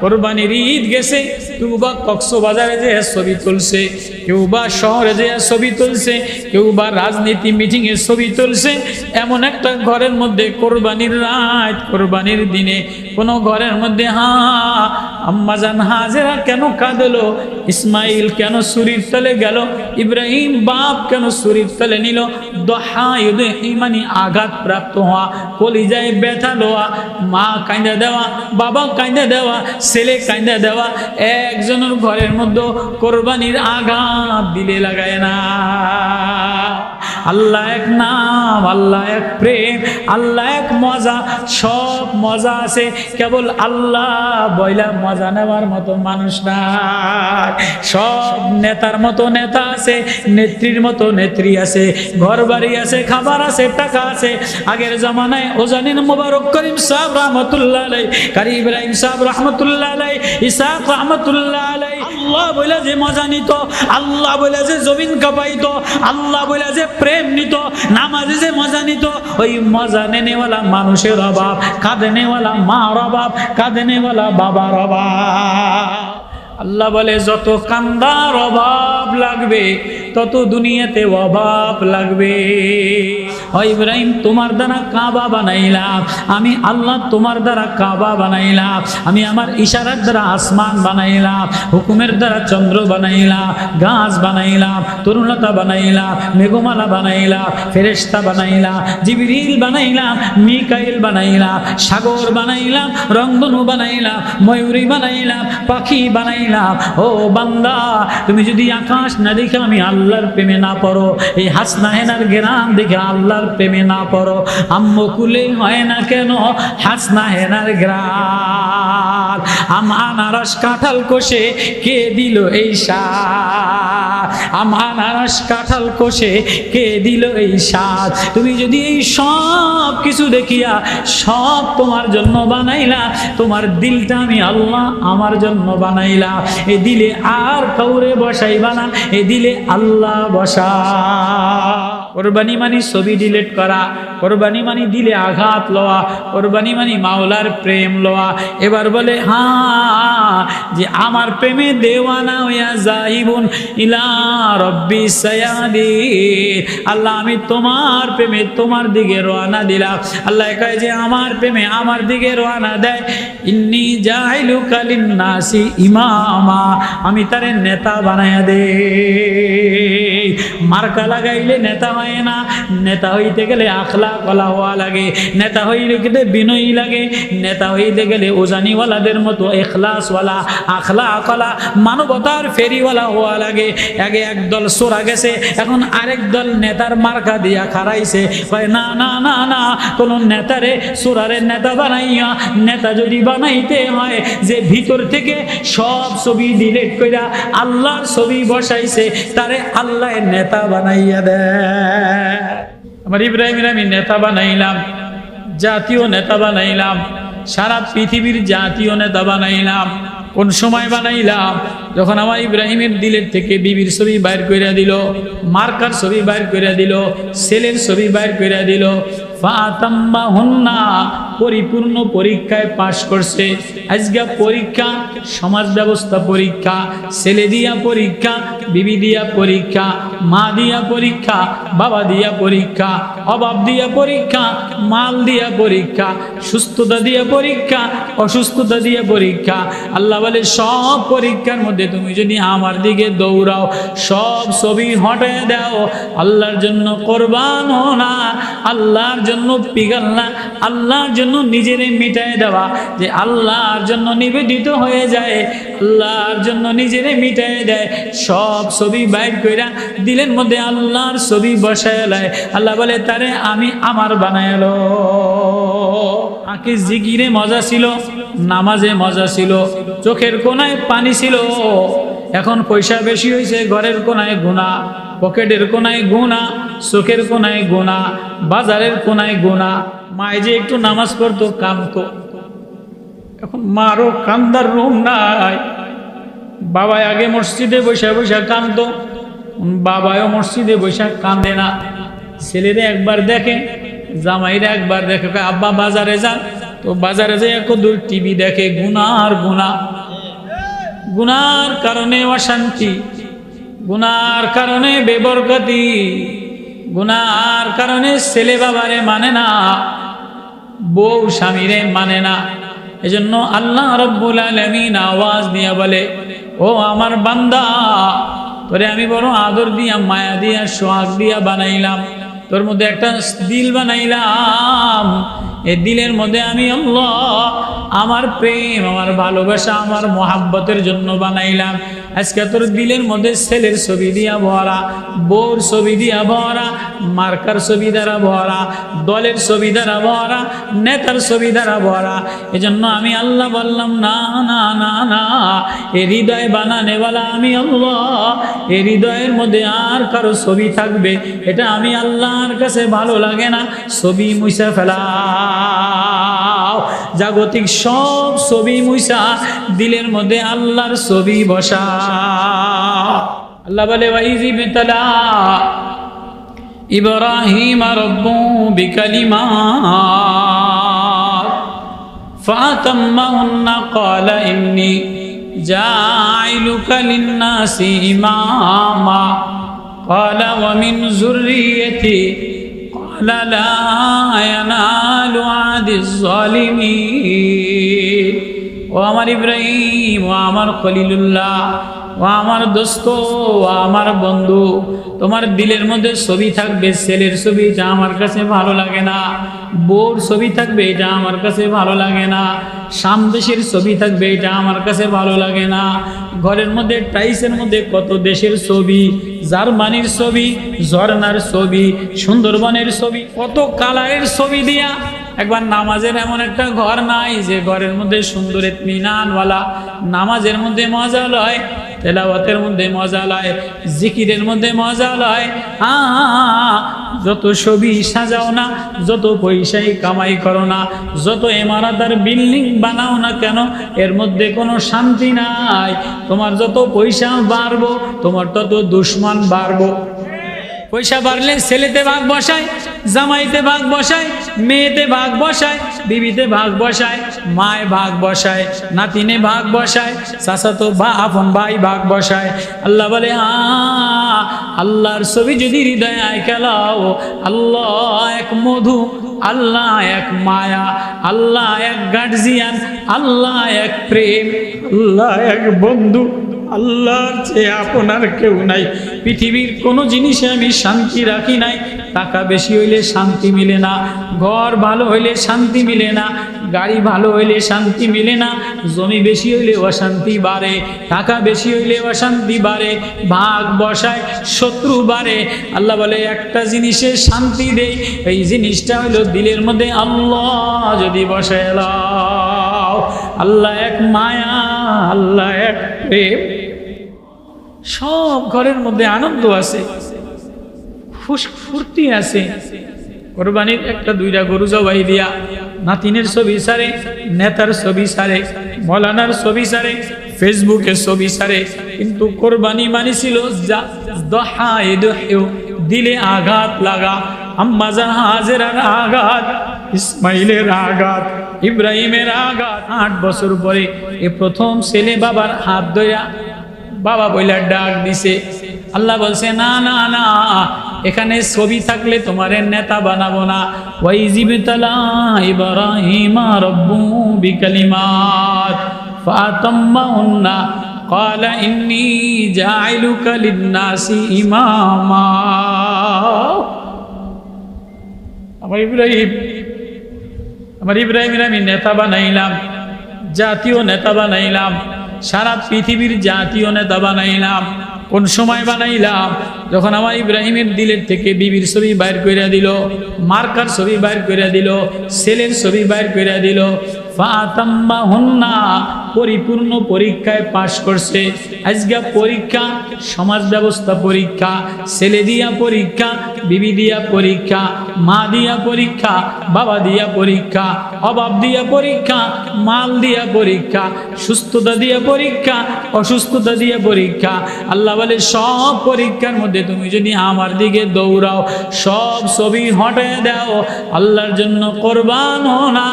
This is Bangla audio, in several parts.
কোরবানির ঈদ গেছে কেউ বা কক্সবাজারে যে ছবি তুলছে কেউ বা শহরে যে ছবি তুলছে কেউ বা রাজনীতি মিটিং এর ছবি তুলছে, এমন একটা ঘরের মধ্যে কোরবানির রাত, কোরবানির দিনে কোনো ঘরের মধ্যে, হা আম্মাজান হাজেরা কেন কাঁদলো? ইসমাইল কেন সুরির তলে গেল? ইব্রাহিম বাপ কেন সুরির তলে নিল? মানে আঘাত প্রাপ্ত হওয়া, কলিজায় ব্যথা লোয়া, মা কাঁদা দেওয়া বাবা কাঁদা দেওয়া ছেলে কাঁদা দেওয়া, একজনের ঘরের মধ্যে কোরবানির আঘাত দিলে লাগায় না। আল্লাহ এক নাম, আল্লাহ এক প্রেম, আল্লাহ এক মজা, সব মজা আছে। কেবল আল্লাহ বইলা মজা নেওয়ার মতো মানুষ না সব নেতার মতো নেতা আছে, নেত্রীর মতো নেত্রী আছে ঘর বাড়ি আছে, খাবার আছে, টাকা আছে। আগের জামানায় ওজানিন মোবারক করিম সাহেব রহমতুল্লাহ কারি ইব্রাহিম সাহেব রহমতুল্লাহ প্রেম নিত, নামাজে যে মজা ওই মজা মানুষের অভাব, কাঁদনেওয়ালা মার অভাব, কাঁদনেওয়ালা বাবার অভাব। আল্লাহ বলে, যত কান্দার অভাব লাগবে তত দুনিয়াতে অভাব লাগবে। ইব্রাহিম, তোমার দ্বারা কাবা বানাইলাম। আমি আল্লাহ তোমার দ্বারা কাবা বানাইলাম। আমি আমার ইশারার দ্বারা আসমান বানাইলাম, হুকুমের দ্বারা চন্দ্র বানাইলাম, গাছ বানাইলাম, তরুণতা বানাইলাম, মেঘমালা বানাইলাম ফেরেস্তা বানাইলাম, জিবিরিল বানাইলাম, মিকাইল বানাইলাম, সাগর বানাইলাম, রংধনু বানাইলাম, ময়ূরী বানাইলাম, পাখি বানাইলাম। ও বান্দা, তুমি যদি আকাশ না দেখে আমি আল্লাহর প্রেমে না পড়ো। এই হাসনা হেনার গেরাম দেখে আল্লাহর প্রেমে না পড়ো। আম্মু কুলে হয় না কেন? হাসনা হেনার গ্রাম আমানারস কাঁঠাল কষে কে দিল এই সার আমানারস কাঁঠাল কষে কে দিল এই সার তুমি যদি এই সব কিছু দেখিয়া সব তোমার জন্য বানাইলা, তোমার দিলটা আমি আল্লাহ আমার জন্য বানাইলা। এ দিলে আর কাউরে বসাইবা না। এ দিলে আল্লাহ বসা। কোরবানি মানি ছবি ডিলেট করা, কোরবানি মানি দিলে আঘাত লওয়া, কোরবানি মানি মাওলার প্রেম লওয়া। এবার বলে হ্যাঁ যে আমার প্রেমে দেওয়ানা হইয়া যাইবুন ইলা রব্বি সায়াদি। আল্লাহ, আমি তোমার প্রেমে তোমার দিকে রওনা দিলাম। আল্লাহ কয় যে, আমার প্রেমে আমার দিকে রওনা দেয়। ইন্নি জাইলু কালিন নাসি ইমামা। আমি তারে নেতা বানায়া দে মার্কা লাগাইলে নেতা হয় না। নেতা হইতে গেলে আখলা কলা হওয়া লাগে, নেতা হইলে গেলে বিনয়ী লাগে, নেতা হইতে গেলে ওজানিওয়ালাদের মতো এখলাসওয়ালা আখলা কলা মানবতার ফেরিওয়ালা হওয়া লাগে। আগে একদল সোরা গেছে, এখন আরেক দল নেতার মার্কা দিয়া খারাইছে কয়, না না না না, কোন নেতারে, সোরারে নেতা বানাইয়া, নেতা যদি বানাইতে হয়, যে ভিতর থেকে সব ছবি ডিলেট কইরা আল্লাহর ছবি বসাইছে, তারে আল্লাহ নেতা বানাইয়া দেয়। আমার ইব্রাহিমের আমি নেতা বানাইলাম জাতীয় নেতা বানাইলাম সারা পৃথিবীর জাতীয় নেতা বানাইলাম। কোন সময় বানাইলাম? যখন আমার ইব্রাহিমের দিলের থেকে বিবির ছবি বাইর করে দিল, মার্কার ছবি বাইর করে দিল ছেলের ছবি বাইর করে দিল পরিপূর্ণ পরীক্ষায় পাশ করছে। আজকে পরীক্ষা, সমাজ ব্যবস্থা পরীক্ষা, ছেলে দিয়া পরীক্ষা, বিবি দিয়া পরীক্ষা, মা দিয়া পরীক্ষা, বাবা দিয়া পরীক্ষা অভাব দিয়া পরীক্ষা, মাল দিয়া পরীক্ষা, সুস্থতা দিয়া পরীক্ষা, অসুস্থতা দিয়া পরীক্ষা, আল্লাহ বলে, সব পরীক্ষার মধ্যে তুমি যদি আমার দিকে দৌড়াও, সব ছবি হটে দাও। আল্লাহর জন্য কোরবান না, আল্লাহর জন্য পিগাল না, আল্লাহর জন্য নিজেরে মিটাই দেওয়া। যে আল্লাহর জন্য নিবেদিত হয়ে যায়, আল্লাহর জন্য নিজেরে মিটাই দেয়। সব ছবি বাইর কইরা দিলের মধ্যে আল্লাহর ছবি বসায় লায়। আল্লাহ বলে, তারে আমি আমার বানায়ালো আঁকে জিগিরে মজা ছিল, নামাজে মজা ছিল, চোখের কোনায় পানি ছিল। এখন পয়সা বেশি হয়েছে, ঘরের কোনায় গুণা পকেটের কোনায় গুণা চোখের কোনায় গুণা বাজারের কোনায় গুণা মায় যে একটু নামাজ পড়তো, কাঁদতো। এখন মারও কান্দার রুম নাই। বাবা আগে মসজিদে বসে বসে কাঁদতো বাবাও মসজিদে বসে কাঁদে না। ছেলেরা একবার দেখে জামাইরা একবার দেখে আব্বা বাজারে যান। তো বাজারে যে কদূর টিভি দেখে, গুনার গুণা। গুনার কারণে অশান্তি, গুনার কারণে বেবরকতি, গুনার কারণে ছেলে বাবারে মানে না, বউ স্বামীরে মানে না। এজন্য আল্লাহ রব্বুল আলমিন আওয়াজ দিয়া বলে, ও আমার বান্দা, তোরে আমি বড় আদর দিয়া, মায়া দিয়া, সোহাগ দিয়া বানাইলাম। তোর মধ্যে একটা দিল বানাইলাম। এই দিলের মধ্যে আমি আল্লাহ আমার প্রেম, আমার ভালোবাসা, আমার মহাব্বতের জন্য বানাইলাম। আজকে তোর দিলের মধ্যে ছেলের ছবি দিয়া ভরা, বউর ছবি দিয়া ভরা, মার্কার ছবি দ্বারা ভরা, দলের ছবি দ্বারা ভরা, নেতার ছবি দ্বারা ভরা। এজন্য আমি আল্লাহ বললাম, না না না না, এ হৃদয় বানানেওয়ালা আমি আল্লাহ, এ হৃদয়ের মধ্যে আর কারও ছবি থাকবে। এটা আমি আল্লাহর কাছে ভালো লাগে না, ছবি মুইসা ফেলা। জাগতিক সব ছবি মুইসা দিলের মধ্যে আল্লাহর ছবি বসা আল্লাহ বলে ওয়াইজি বেতলা ইব্রাহিম রব্বু বিকালিমাত فأتمهن قال إني جاعلك للناس إماما قال ومن ذريتي قال لا ينال عهد الظالمين وعمر إبراهيم وعمر خليل الله ও আমার দোস্ত, ও আমার বন্ধু, তোমার দিলের মধ্যে ছবি থাকবে, ছেলের ছবি যা আমার কাছে ভালো লাগে না। বউর ছবি থাকবে, এটা আমার কাছে ভালো লাগে না। সামদেশের ছবি থাকবে, এটা আমার কাছে ভালো লাগে না। ঘরের মধ্যে টাইসের মধ্যে কত দেশের ছবি, জার্মানির ছবি ঝর্নার ছবি, সুন্দরবনের ছবি, কত কালারের ছবি দিয়া। একবার নামাজের এমন একটা ঘর নাই যে ঘরের মধ্যে সুন্দর মিনানওয়ালা নামাজের মধ্যে মজা লয় তেলাওয়াতের মধ্যে মজা লয়, জিকিরের মধ্যে মজা লয়। আ যত ছবি সাজাও না, যত পয়সাই কামাই করো না, যত এমারাতার বিল্ডিং বানাও না কেন, এর মধ্যে কোনো শান্তি নাই। তোমার যত পয়সা বাড়বো, তোমার তত দুশ্মন বাড়বো। পয়সা বাড়লে ছেলেতে ভাগ বসায়, জামাইতে ভাগ বসায়, মেয়েতে ভাগ বসায়, বিবিতে ভাগ বসায়, মায় ভাগ বসায়, নাতিনে ভাগ বসায়, চাচাতো বা আপন ভাই ভাগ বসায়। আল্লাহ বলে আল্লাহর ছবি যদি হৃদয় আয় খেলাও, আল্লাহ এক মধু, আল্লাহ এক মায়া, আল্লাহ এক গার্জিয়ান, আল্লাহ এক প্রেম, আল্লাহ এক বন্ধু আল্লাহর চেয়ে আপনার কেউ নাই। পৃথিবীর কোনো জিনিসে আমি শান্তি রাখি নাই। টাকা বেশি হইলে শান্তি মিলে না। ঘর ভালো হইলে শান্তি মিলে না। গাড়ি ভালো হইলে শান্তি মিলে না। জমি বেশি হইলে অশান্তি বাড়ে। টাকা বেশি হইলে অশান্তি বাড়ে। ভাগ বসায়, শত্রু বাড়ে। আল্লাহ বলে, একটা জিনিসে শান্তি দেই। এই জিনিসটা হইল দিলের মধ্যে আল্লাহ যদি বসে আল্লাহ এক মায়া, আল্লাহ এক প্রেম। সব ঘরের মধ্যে আনন্দ আছে ফুর্তি আছে। কোরবানির একটা, দুইটা গরু জবাই দিয়া নাতিনের ছবি সারে, নেতার ছবি সারে, মলানার ছবি সারে ফেসবুকে ছবি সারে। কিন্তু কোরবানি মানি ছিল দিলে আঘাত লাগা। আম্মা জাহাজের আঘাত, ইসমাইলের আঘাত, ইব্রাহিমের আঘাত। আট বছর পরে এ প্রথম ছেলে বাবার হাত ধরা বাবা বইলা ডাক দিছে আল্লাহ বলছে না না না এখানে ছবি থাকলে তোমার নেতা বানাবো না ওই জীবিতলা ইব্রাহিম রব্বু বিকালিমাত ফাতাম্মাহুন্না قال إني جاعلك للناس إماما আমার ইব্রাহিম আমার ইব্রাহিমের আমি নেতা বানাইলাম জাতীয় নেতা বানাইলাম সারা পৃথিবীর জাতীয় নেতা বানাইলাম। কোন সময় বানাইলাম? যখন আমার ইব্রাহিমের দিলের থেকে বিবির ছবি বাইর করে দিল, মার্কার ছবি বাইর করে দিল ছেলের ছবি বাইর করে দিল পরিপূর্ণ পরীক্ষায় পাশ করছে। আজকে পরীক্ষা, সমাজ ব্যবস্থা পরীক্ষা, ছেলে দিয়া পরীক্ষা, বিবি দিয়া পরীক্ষা, মা দিয়া পরীক্ষা, বাবা দিয়া পরীক্ষা অভাব দিয়া পরীক্ষা, মাল দিয়া পরীক্ষা, সুস্থতা দিয়া পরীক্ষা, অসুস্থতা দিয়া পরীক্ষা। আল্লাহ বলে, সব পরীক্ষার মধ্যে তুমি যদি আমার দিকে দৌড়াও, সব ছবি হটে দাও, আল্লাহর জন্য কোরবান না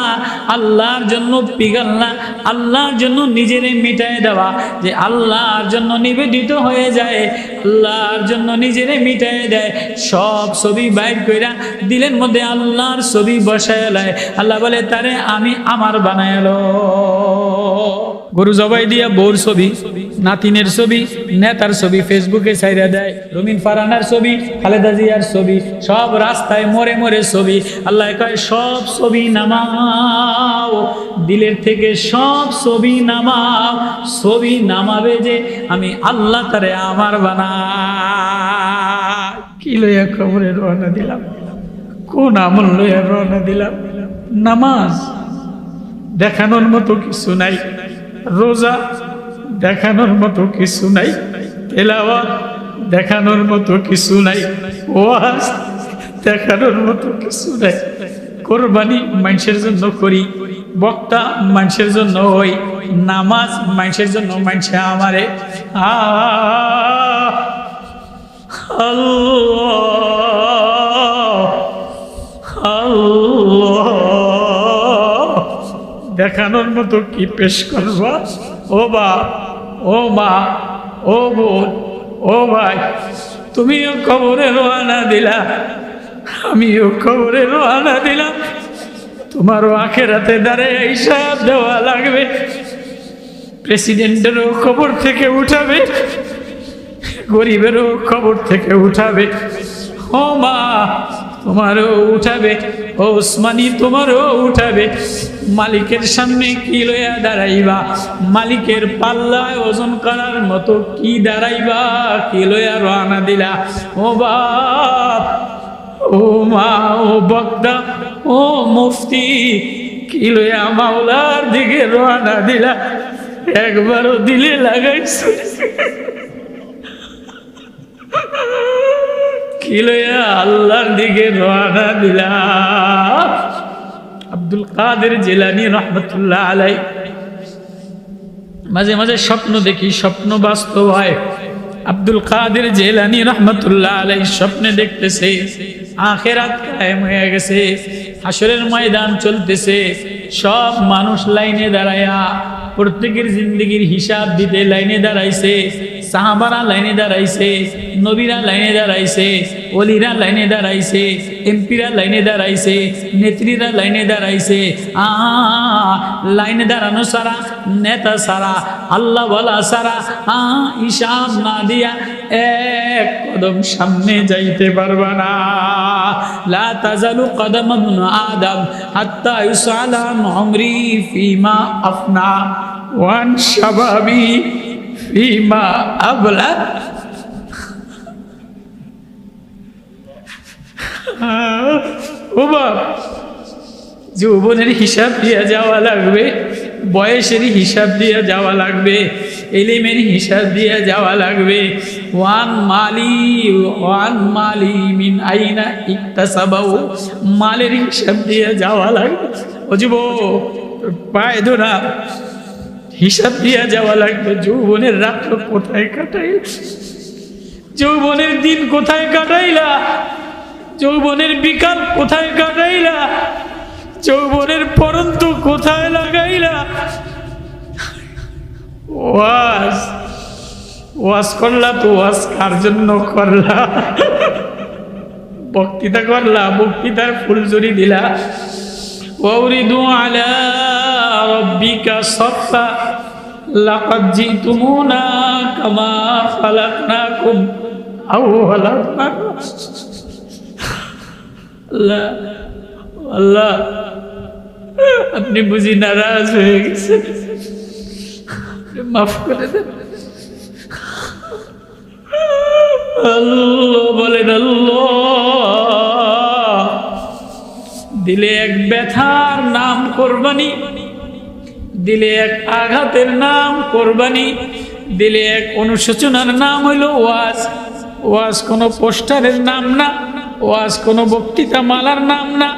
আল্লাহর জন্য পিগাল না, আল্লাহর জন্য নিজেরে মিটায় দেওয়া, যে আল্লাহর জন্য নিবেদিত হয়ে যায়। আল্লাহর জন্য নিজেরে মিটায় দেয়। সব ছবি বাইর কইরা দিলের মধ্যে আল্লাহর ছবি বসায় লায়। আল্লাহ বলে, তারে আমি আমার বানায়ালো গরু জবাই দিয়া বউর ছবি, নাতিনের ছবি, নেতার ছবি ফেসবুকে ছাইরা দেয়। রমিন ফারানার ছবি, খালেদা জিয়ার ছবি, সব রাস্তায় মরে মরে ছবি। আল্লাহ কয়, সব ছবি নামাও, দিলের থেকে সব ছবি নামাও। ছবি নামাবে যে, আমি আল্লাহ তারে আমার বানা কি লইয়া খবরে রওনা দিলাম? কোন আমল লইয়া রওনা দিলাম? নামাজ দেখানোর মতো কিছু নাই, রোজা দেখানোর মতো কিছু নাই, তেলাওয়াত দেখানোর মতো কিছু নাই, ওয়াজ দেখানোর মতো কিছু নাই। কোরবানি মানুষের জন্য করি বক্তা মানুষের জন্য হই নামাজ মানুষের জন্য মানুষে আমারে দেখানোর মতো কি পেশ করবা? ও বা ও মা, ও বোন, ও ভাই, তুমিও খবরে রোয়ানা দিলা, আমিও খবরে রোয়ানা দিলাম। তোমারও আখেরাতে দাঁড়ায় হিসাব দেওয়া লাগবে। প্রেসিডেন্টেরও খবর থেকে উঠাবে, গরিবেরও খবর থেকে উঠাবে। ও মা, তোমারও উঠাবে, ও ওসমানি, তোমারও উঠাবে। মালিকের সামনে কি লইয়া দাঁড়াইবা? মালিকের পাল্লায় ওজন করার মতো কি দাঁড়াইবা? কি লইয়া রানা দিলা? ও বাপ, ও মা, ও বক্তা ও মুফতি, কি লইয়া মাওলার দিকে রানা দিলা? একবারও দিলে লাগাইছে। কি লইয়া আল্লাহর দিকে রওনা দিলাম আব্দুল কাদের জেলানি রহমতুল্লাহ আলাই মাঝে মাঝে স্বপ্ন দেখি, স্বপ্ন বাস্তব হয়। আব্দুল কাদের জেলানি রহমতুল্লাহ আলাই স্বপ্নে দেখতেছে, আখেরাত কায়েম হয়ে গেছে। হাসরের ময়দান চলতেছে সব মানুষ লাইনে দাঁড়ায়া প্রত্যেকের জিন্দগির হিসাব দিতে লাইনে দাঁড়াইছে। সাহাবারা লাইনে দাঁড়াইছে, নবীরা লাইনে দাঁড়াইছে অলিরা লাইনে দাঁড়াইছে, এমপিরা লাইনে দাঁড়াইছে, নেত্রীরা লাইনে দাঁড়াইছে। আ, লাইনে দাঁড়ানো সারা, নেতা সারা, আল্লাহ বলা সারা। আ হিসাব না দিয়া এক কদম সামনে যাইতে পারবা না। লা তাজালু কদম আদম হাত্তা ইউসালা আমরি ফিমা আফনা। ওয়ান শাবাবি ফিমা আবলা। ও বাপ যৌবনের হিসাব দিয়ে যাওয়া লাগবে, বয়সের হিসাব দিয়ে যাওয়া লাগবে, এলিমের হিসাব দিয়ে যাওয়া লাগবে। ওয়ান মালি ওয়ান মালি মিন আইনা ইকতাসাবাউ। মালের হিসাব দিয়ে যাওয়া লাগবে। যুব পায়ে ধরা। হিসাব দিয়া যাওয়া লাগবে। যৌবনের রাত্র কোথায় কাটাই যৌবনের দিন কোথায় কাটাইলা? যৌবনের বিকাল কোথায় কাটাইলা? যৌবনের পরন্ত কোথায় লাগাইলা? ওয়াজ ওয়াজ করলা তো ওয়াজ কার জন্য করলা? বক্তৃতা করলা, বক্তৃতার ফুলজুরি দিলা। ওরিদু আলা রব্বিকা সফা লাকাদ জিতুমুনা কামা খালাকনাকুম আউওয়ালা মাররা আল্লাহ আল্লাহ, আপনি বুঝি নারাজ হয়ে গেছেন। মাফ করে দেন। আল্লাহ বলেন, আল্লাহ, দিলে এক ব্যথার নাম কোরবানি। দিলে এক আঘাতের নাম কোরবানি, দিলে এক অনুশোচনার নাম হইল ওয়াজ। ওয়াজ কোনো পোস্টারের নাম না, ওয়াজ কোনো বক্তৃতা মালার নাম না,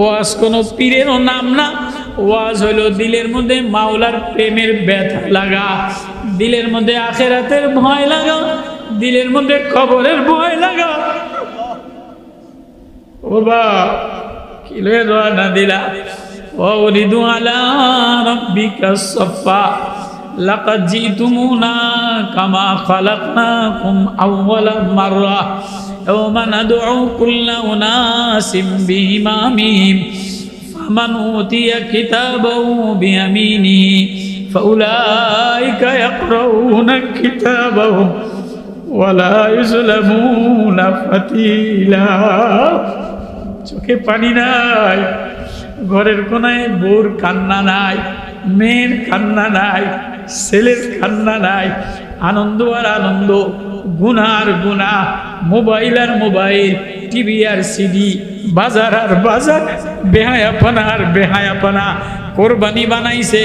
ওয়াজ কোনো পীরেরও নাম না। ওয়াজ হইল দিলের মধ্যে মাওলার প্রেমের ব্যথা লাগা, দিলের মধ্যে আখেরাতের ভয় লাগা, দিলের মধ্যে কবরের ভয় লাগা। ও বা কি রওনা দিলা? وأريد على ربك الصفا لقد جئتمونا كما خلقناكم أول مرة يوم ندعو كل أناس بإمامهم فمن أوتي كتابه بيمينه فأولئك يقرؤون كتابهم ولا يظلمون فتيلا চোখে পানি নাই ঘরের কোনায় বোর কান্না নাই, মেয়ের কান্না নাই, ছেলের কান্না নাই, আনন্দ আর আনন্দ গুনার গুণা, মোবাইল আর মোবাইল, টিভি আর সিডি, বাজার আর বাজার, বেহায়াপনা আর বেহায়াপনা, কোরবানি বানাইছে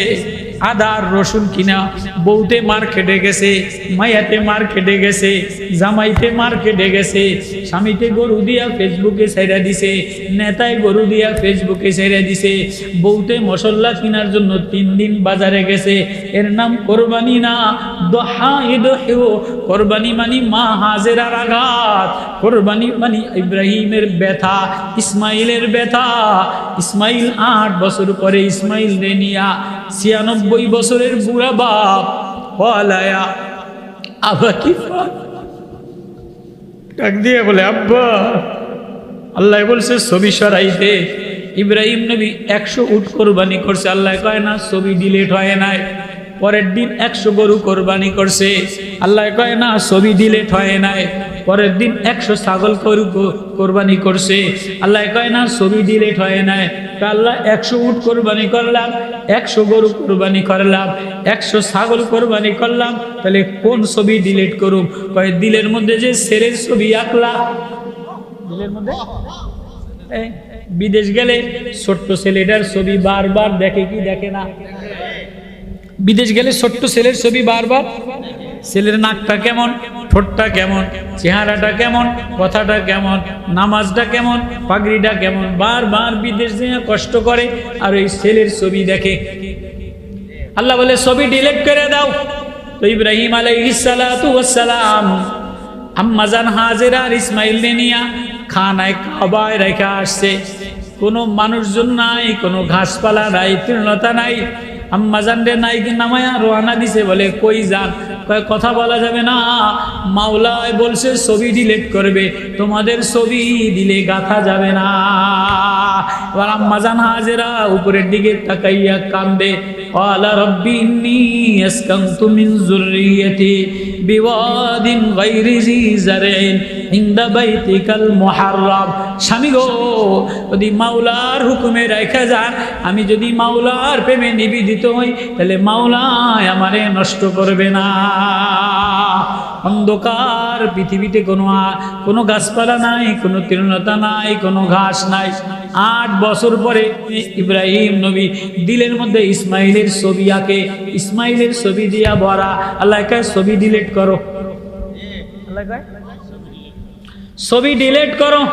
আদার রসুন কিনা, বউতে মার্কেটে গেছে মায়াতে মার্কেটে গেছে, জামাইতে মার্কেটে গেছে, স্বামীতে গরু দিয়া ফেসবুকে ছেড়ে দিছে, নেতায় গরু দিয়া ফেসবুকে ছেড়ে দিছে, বউতে মশল্লা কিনার জন্য তিন দিন বাজারে গেছে, এর নাম কোরবানি না, দহা ইদহেও কোরবানি মানি মা হাজেরার আঘাত, কোরবানি মানি ইব্রাহিমের ব্যথা, ইসমাইলের ব্যথা, ইসমাইল আট বছর পরে ইসমাইল রেনিয়া ছিয়ানব্বই বছরের বুড়া বাপ হলায়া আবা কি? ডাক দিয়ে বলে, আব্বা, আল্লাহ বলছে, ছবি সরাইতে ইব্রাহিম নবী একশো উঠ কোরবানি করছে। আল্লাহ কয়, না, ছবি ডিলেট হয় নাই। পরের দিন একশো গরু কোরবানি করছে। আল্লাহ কয়, না, ছবি ডিলেট হয় নাই। পরের দিন একশো ছাগল গরু কোরবানি করছে। আল্লাহ কয়, না, ছবি ডিলেট হয় নাই। আল্লাহ একশো উট কোরবানি করলাম, একশো গরু কোরবানি করলাম, একশো ছাগল কোরবানি করলাম। তাহলে কোন ছবি ডিলিট করুম? কয়, দিলের মধ্যে যে ছেলের ছবি আঁকলা দিলের মধ্যে? বিদেশ গেলে ছোট্ট ছেলেটার ছবি বারবার দেখে কি দেখে না? বিদেশ গেলে ছোট্ট ছেলের ছবি বারবার। ছেলের নাকটা কেমন, ঠোঁটটা কেমন, চেহারাটা কেমন, কথাটা কেমন, নামাজটা কেমন, পাগড়িটা কেমন, বারবার বিদেশ দিয়ে কষ্ট করে আর ওই ছেলের ছবি দেখে। আল্লাহ বলে, ছবি ডিলেট করে দাও। তো ইব্রাহিম আলাইসালাম আম্মাজান হাজেরা আর ইসমাইল নিয়া খানায় কাবায় রেখে আসছে। কোনো মানুষজন নাই, কোনো ঘাসপালা নাই, তৃণতা নাই। আম্মাজান রে নাইকে নামায়া রোয়ানা দিছে বলে, কই যান? কয়, কথা বলা যাবে না। মাওলায় বলছে, ছবি ডিলেট করবে। তোমাদের ছবি দিলে গাথা যাবে না। এবার আম্মাজান হাজেরা উপরের দিকে তাকাইয়া কান্দে। قال رب إني أسكنت من ذريتي بواد غير ذي زرع عند بيتك المحرم স্বামী গো যদি মাওলার হুকুমে রেখে যান আমি যদি মাওলার প্রেমে নিবেদিত হই তাহলে মাওলায় আমারে নষ্ট করবে না অন্ধকার পৃথিবীতে কোনো কোনো গাছপালা নাই কোনো তৃণতা নাই কোনো ঘাস নাই। আট বছর পরে ইব্রাহিম নবী দিলের মধ্যে ইসমাইলের ছবি আঁকে। ইসমাইলের ছবি দিয়া ভরা। আল্লাহ ছবি ডিলেট করো। ছবি ডিলেট করো।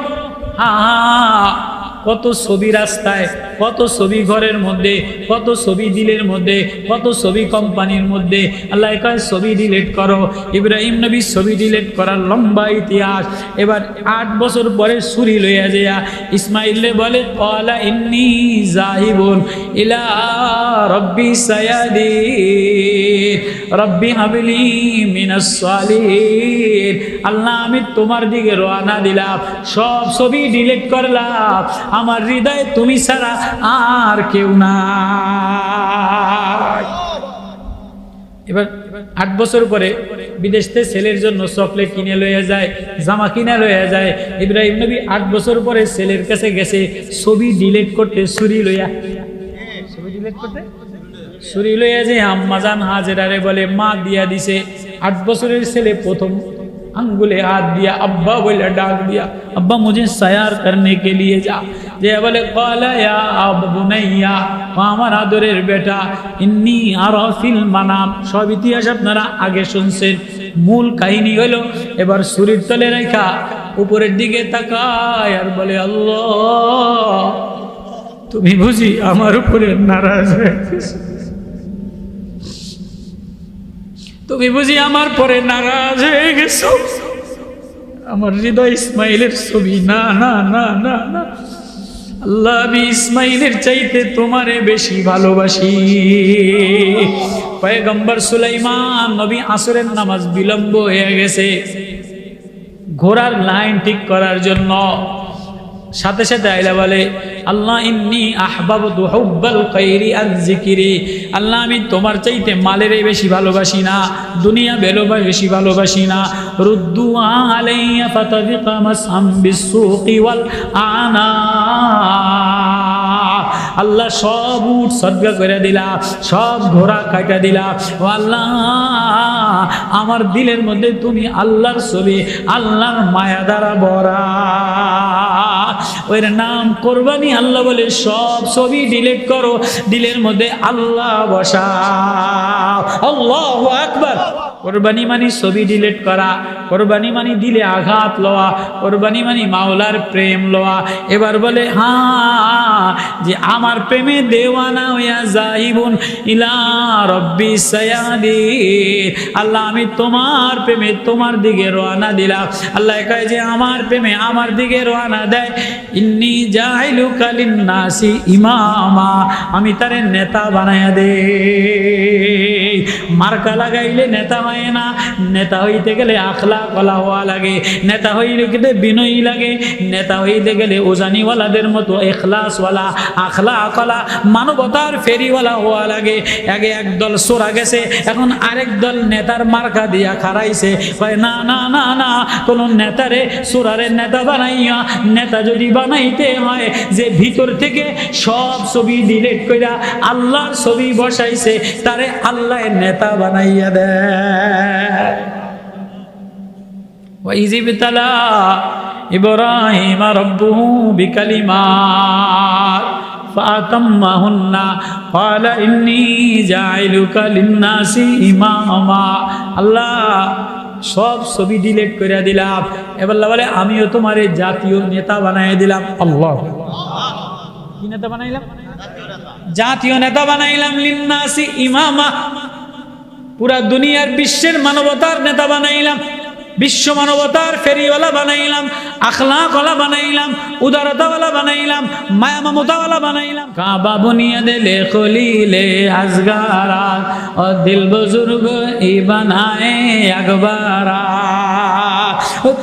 হা। কত ছবি রাস্তায়। কত ছবি ঘরের মধ্যে, কত ছবি দিলের মধ্যে, কত ছবি কোম্পানির মধ্যে। আল্লাহ কয় ছবি ডিলেট করো। ইব্রাহিম নবী ছবি ডিলেট করার লম্বা ইতিহাস। এবার আট বছর পরে সুরি লইয়া যেয়া ইসমাইলে বলে কলা ইন্নি জাহিবুন ইলা রব্বি সায়াদি রব্বি হাবিলি মিনাস আল্লাহ, আমি তোমার দিকে রওনা দিলাম। সব ছবি ডিলিট করলাম। আমার হৃদয়ে তুমি ছাড়া আর কেউ না এবার আট বছর পরে বিদেশতে ছেলের জন্য চকলেট কিনে লয়ে যায়, জামা কিনে লয়ে যায়। ইব্রাহিম নবী আট বছর পরে ছেলের কাছে গেছে, ছবি ডিলিট করতে ছুরি লইয়া। ছুরি লইয়া যে আম্মাজান হাজেরারে বলে, মা দিয়া দিছে। আট বছরের ছেলে প্রথম আঙ্গুলে হাত দিয়া, আব্বা বলে ডাক দিয়া, আব্বা মুজে সায়ার করনে কে লিয়ে যা? যে বলে, কলা ইয়া বুনাইয়া ও আমার আদরের বেটা, ইন্নি আর ফিল মানাম। সব ইতিহাস আপনারা আগে শুনছেন। মূল কাহিনী হলো এবার শরীর তলে রেখা, উপরের দিকে তাকায় আর বলে, আল্লাহ, তুমি বুঝি আমার উপরে নারাজ তুমি বুঝি আমার পরে নারাজ হয়ে গেছো? আমার হৃদয় ইসমাইলের ছবি, না না না না না। আল্লাহ ইসমাইলের চাইতে তোমারে বেশি ভালোবাসি। পয়গম্বর সুলাইমান নবী আসরের নামাজ বিলম্ব হয়ে গেছে। ঘোড়ার লাইন ঠিক করার জন্য সাথে সাথে আইলা বলে, আল্লাহ ইন্নি আহবাবতু হুব্বাল খাইরি আন যিকিরি। আল্লাহ, আমি তোমার চাইতে মালের বেশি ভালোবাসি না, দুনিয়া বেলো বেশি ভালোবাসি না। রুদ্দু আলাইয়া ফাতাবিকা মাসআম বিসসুকি ওয়াল আনা। আল্লাহ সব উঠ সদ্গা করে দিলা, সব ঘোড়া কাটা দিলা। ও আল্লাহ, আমার দিলের মধ্যে তুমি আল্লাহর ছবি, আল্লাহর মায়া দ্বারা ভরা। ওর নাম কোরবানি, আল্লাহ বলে, সব ছবি ডিলিট করো। দিলের মধ্যে আল্লাহ বসা আল্লাহ আকবার। কোরবানি মানি ছবি ডিলেট করা, কোরবানি মানি দিলে আঘাত লওয়া, কোরবানি মানি মাওলার প্রেম লওয়া। এবার বলে হ্যাঁ যে আমার প্রেমে দেওয়ানা হইয়া যাইবুন, ইলা রব্বি সায়াদি। আল্লাহ, আমি তোমার প্রেমে তোমার দিকে রওনা দিলাম। আল্লাহ কয় যে, আমার প্রেমে আমার দিকে রওনা দেয়। ইন্নি জাইলু কালিন নাসি ইমামা। আমি তারে নেতা বানায়া দে মার্কা লাগাইলে নেতা হয় না। নেতা হইতে গেলে আখলা কলা হওয়া লাগে, নেতা হইতে গেলে বিনয়ী লাগে, নেতা হইতে গেলে ওজানিওয়ালাদের মতো এখলাসওয়ালা আখলা কলা মানবতার ফেরিওয়ালা হওয়া লাগে। আগে একদল সোরা গেছে, এখন আরেক দল নেতার মার্কা দিয়া খারাইছে কয়, না না না না, কোন নেতারে, সোরারে নেতা বানাইয়া, নেতা যদি বানাইতে হয়, যে ভিতর থেকে সব ছবি ডিলিট কইরা আল্লাহর ছবি বসাইছে, তারে আল্লাহ নেতা বানাইয়া দেয়। وإذ ابتلى إبراهيم ربه بكلمات فأتمهن قال إني جاعلك للناس إماما الله সব ছবি ডিলিট করে দিলাম এবার বলে আমিও তোমার এই জাতীয় নেতা বানাই দিলাম আল্লাহ কি নেতা বানাইলাম জাতীয় নেতা বানাইলাম লিন্নাসি ইমামা পুরা দুনিয়ার বিশ্বের মানবতার নেতা বানাইলাম, বিশ্ব মানবতার ফেরিওয়ালা বানাইলাম, আখলাকওয়ালা বানাইলাম, উদারতাওয়ালা বানাইলাম, মায়া মমতাওয়ালা বানাইলাম। কাবা বুনিয়া দিলে খলিলে আজগারা ও দিল বুজুর্গ ই বানায় আকবারা।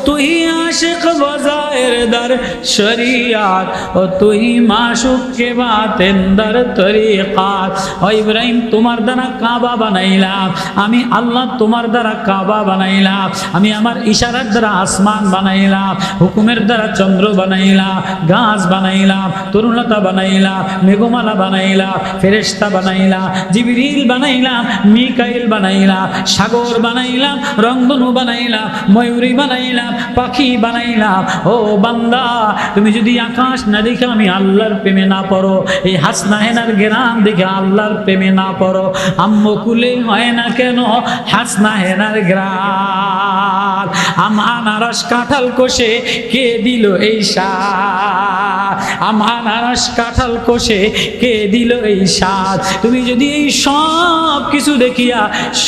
তুই আশিক বজায়ের দর শরিয়াত। ও তুই মাসুক কে বাতেন দর তরিকাত। ও ইব্রাহিম, তোমার দ্বারা কাবা বানাইলাম। আমি আল্লাহ তোমার দ্বারা কাবা বানাইলাম। আমি আমার ইশারার দ্বারা আসমান বানাইলাম, হুকুমের দ্বারা চন্দ্র বানাইলাম, গাছ বানাইলাম, তরুণতা বানাইলাম, মেঘমালা বানাইলাম ফেরেস্তা বানাইলাম, জিবিরিল বানাইলাম, মিকাইল বানাইলাম, সাগর বানাইলাম, রংধনু বানাইলাম, ময়ূরী বানাইলাম। পাখি বানাইলাম। ও বান্দা, তুমি যদি আকাশ না দেখে আমি আল্লাহর প্রেমে না পড়ো, এই হাসনা হেনার গ্রাম দেখে আল্লাহর প্রেমে না পড়ো। আম্মকুলে হয় না কেন? হাসনা হেনার গ্রাম আম আনারস কাঁঠাল কোষে কে দিল এই সার আম আনারস কাঁঠাল কোষে কে দিল এই সার তুমি যদি এই সব কিছু দেখিয়া,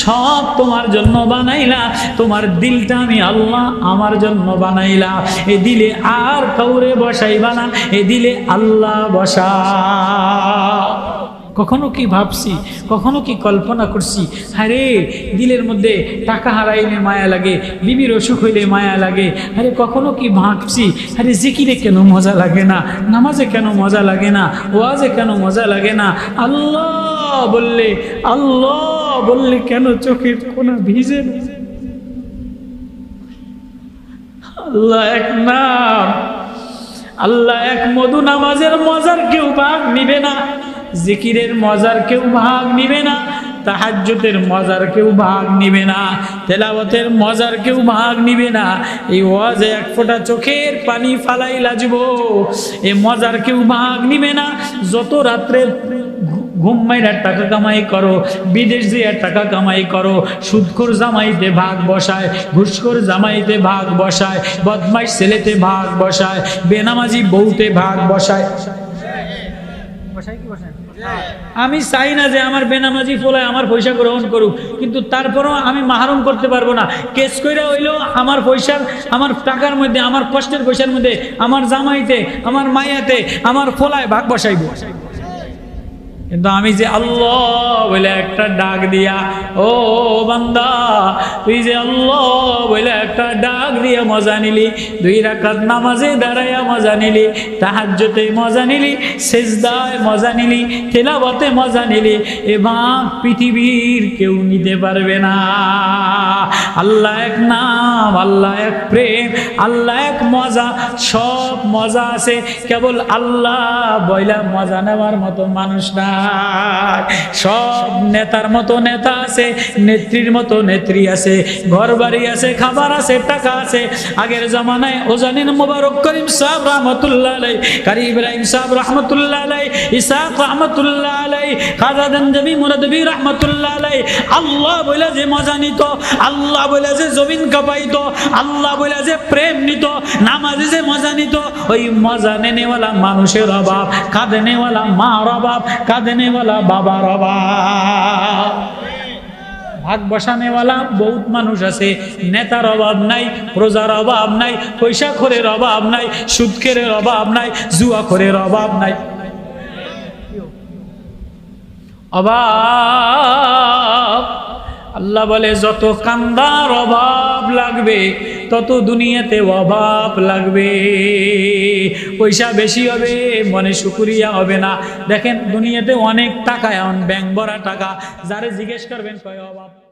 সব তোমার জন্য বানাইলা, তোমার দিলটা আমি আল্লাহ আমার জন্য বানাইলাম এ দিলে আর কাউরে বসাইবা না এ দিলে আল্লাহ বসা। কখনো কি ভাবছি, কখনো কি কল্পনা করছি আরে দিলের মধ্যে টাকা হারাইলে মায়া লাগে, বিবির অসুখ হইলে মায়া লাগে আরে কখনো কি ভাবছি আরে জিকিরে কেন মজা লাগে না, নামাজে কেন মজা লাগে না, ওয়াজে কেন মজা লাগে না, আল্লাহ বললে আল্লাহ বললে কেন চোখের কোনা ভিজে না? আল্লাহ এক নাম। আল্লাহ এক মধু নামাজের মজার কেউ ভাগ নিবে না, জিকিরের মজার কেউ ভাগ নিবে না, তাহাজ্জুদের মজার কেউ ভাগ নিবে না তেলাবতের মজার কেউ ভাগ নিবে না। এই ওয়াজে এক ফোঁটা চোখের পানি ফালাই লাজব, এ মজার কেউ ভাগ নিবে না, যত রাত্রে ঘুম মাইরা টাকা কামাই করো, বিদেশ দিয়ে টাকা কামাই করো, সুদখোর জামাইতে ভাগ বসায়, ঘুষখোর জামাইতে ভাগ বসায়, বদমাইশ ছেলেতে ভাগ বসায়, বেনামাজি বউতে ভাগ বসায়। আমি চাই না যে আমার বেনামাজি ফোলায় আমার পয়সা গ্রহণ করুক, কিন্তু তারপরও আমি মাহরুম করতে পারব না। কেস কইরা হইল আমার পয়সার, আমার টাকার মধ্যে, আমার কষ্টের পয়সার মধ্যে, আমার জামাইতে, আমার মায়াতে আমার ফোলায় ভাগ বসাইব। কিন্তু আমি যে আল্লাহ বলে একটা ডাক দিয়া, ও বান্দা, তুই যে আল্লাহ বলে একটা ডাক দিয়া মজা নিলি, দুই রাকাত নামাজে দাঁড়াইয়া মজা নিলি তাহাজ্জতে মজা নিলি, সেজদায় মজা নিলি তেলাবতে মজা নিলি, এবার পৃথিবীর কেউ নিতে পারবে না। আল্লাহ এক নাম, আল্লাহ এক প্রেম, আল্লাহ এক মজা, সব মজা আছে, কেবল আল্লাহ বইলা মজা নেওয়ার মতো মানুষ না। সব নেতার মতো নেতা আছে, নেত্রীর মতো নেত্রী আছে ঘর বাড়ি আছে, খাবার আছে, টাকা আছে। আগের জমানায় ওজানিন মোবারক করিম সাহেব রহমতুল্লাহ আলাই কারি ইব্রাহিম সাহেব রহমতুল্লাহ আলাই ইসাক রহমতুল্লাহ আলাই খাজা দন্দবি মুরাদবি রহমতুল্লাহ আলাই আল্লাহ বলে যে মজা নিত, আল্লাহ বলে যে জমিন কাঁপাইতো, আল্লাহ বলে যে প্রেম নিত, নামাজে যে মজা নিত, ওই মজা নেনেওয়ালা মানুষের অভাব, কাঁদেনেওয়ালা মার অভাব কাঁদেনেওয়ালা বাবার অভাব। ভাগ বসানেওয়ালা বহুত মানুষ আছে, নেতার অভাব নাই প্রজার অভাব নাই, পয়সা খোরের অভাব নাই সুদখেরের অভাব নাই, জুয়া খোরের অভাব নাই। অভাব আল্লাহ বলে, যত কান্দার অভাব লাগবে, তত দুনিয়াতে অভাব লাগবে। পয়সা বেশি হবে, মনে শুকুরিয়া হবে না। দেখেন, দুনিয়াতে অনেক টাকা এমন ব্যাংক ভরা টাকা। যারে জিজ্ঞেস করবেন, কয় অভাব?